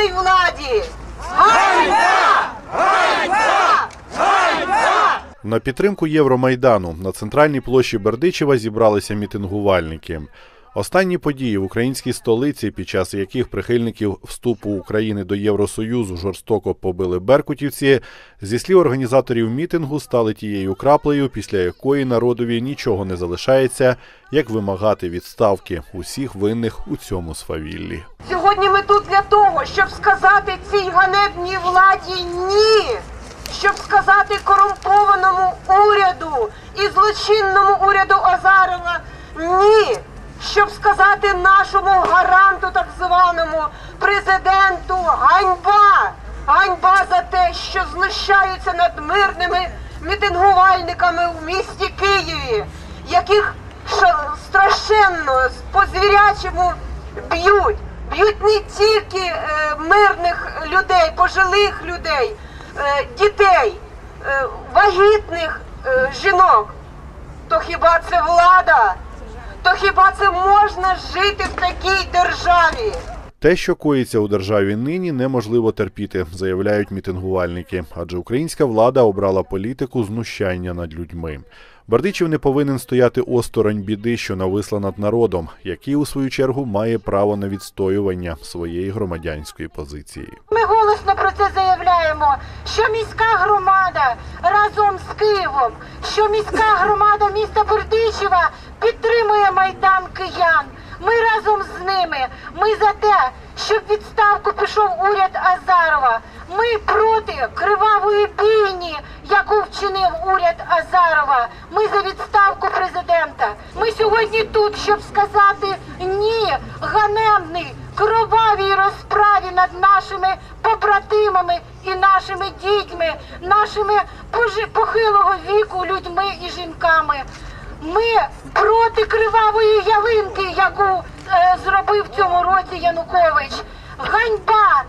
цій владі! Ганьба! Ганьба! Ганьба! На підтримку Євромайдану на центральній площі Бердичева зібралися мітингувальники. Останні події в українській столиці, під час яких прихильників вступу України до Євросоюзу жорстоко побили беркутівці, зі слів організаторів мітингу, стали тією краплею, після якої народові нічого не залишається, як вимагати відставки усіх винних у цьому свавіллі. Сьогодні ми тут для того, щоб сказати цій ганебній владі ні, щоб сказати корумпованому уряду і злочинному уряду Азарова ні, щоб сказати нашому гаранту, так званому президенту, ганьба, ганьба за те, що знущаються над мирними мітингувальниками в місті Києві, яких страшенно по звірячому б'ють. Б'ють не тільки е, мирних людей, пожилих людей, е, дітей, е, вагітних жінок. То хіба це влада? То хіба це можна жити в такій державі? Те, що коїться у державі нині, неможливо терпіти, заявляють мітингувальники, адже українська влада обрала політику знущання над людьми. Бердичів не повинен стояти осторонь біди, що нависла над народом, який у свою чергу має право на відстоювання своєї громадянської позиції. Ми голосно про це заявляємо, що міська громада разом з Києвом, що міська громада міста Бердичева підтримує майдан киян. Ми разом з ними. Ми за те, щоб відставку пішов уряд Азарова. Ми проти кривавої бійні, яку вчинив уряд Азарова. Ми за відставку президента. Ми сьогодні тут, щоб сказати ні ганебний кровавій розправі над нашими побратимами і нашими дітьми, нашими похилого віку людьми і жінками. Ми проти кривавої ялинки, яку е, зробив в цьому році Янукович. Ганьба!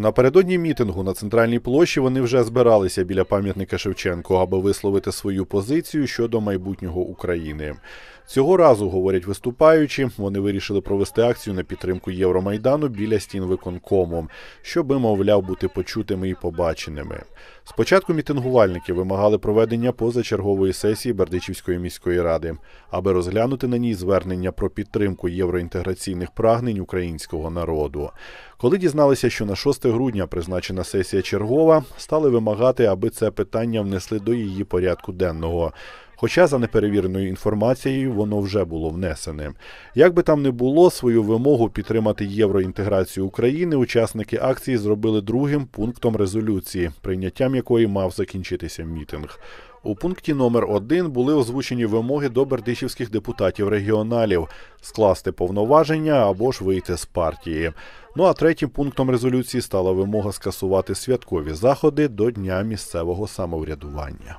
Напередодні мітингу на центральній площі вони вже збиралися біля пам'ятника Шевченко, аби висловити свою позицію щодо майбутнього України. Цього разу, говорять виступаючі, вони вирішили провести акцію на підтримку Євромайдану біля стін виконкому, щоби, мовляв, бути почутими і побаченими. Спочатку мітингувальники вимагали проведення позачергової сесії Бердичівської міської ради, аби розглянути на ній звернення про підтримку євроінтеграційних прагнень українського народу. Коли дізналися, що на 6 грудня призначена сесія чергова, стали вимагати, аби це питання внесли до її порядку денного. Хоча за неперевіреною інформацією воно вже було внесене. Як би там не було, свою вимогу підтримати євроінтеграцію України учасники акції зробили другим пунктом резолюції, прийняттям якої мав закінчитися мітинг. У пункті номер один були озвучені вимоги до бердичівських депутатів регіоналів скласти повноваження або ж вийти з партії. Ну а третім пунктом резолюції стала вимога скасувати святкові заходи до Дня місцевого самоврядування.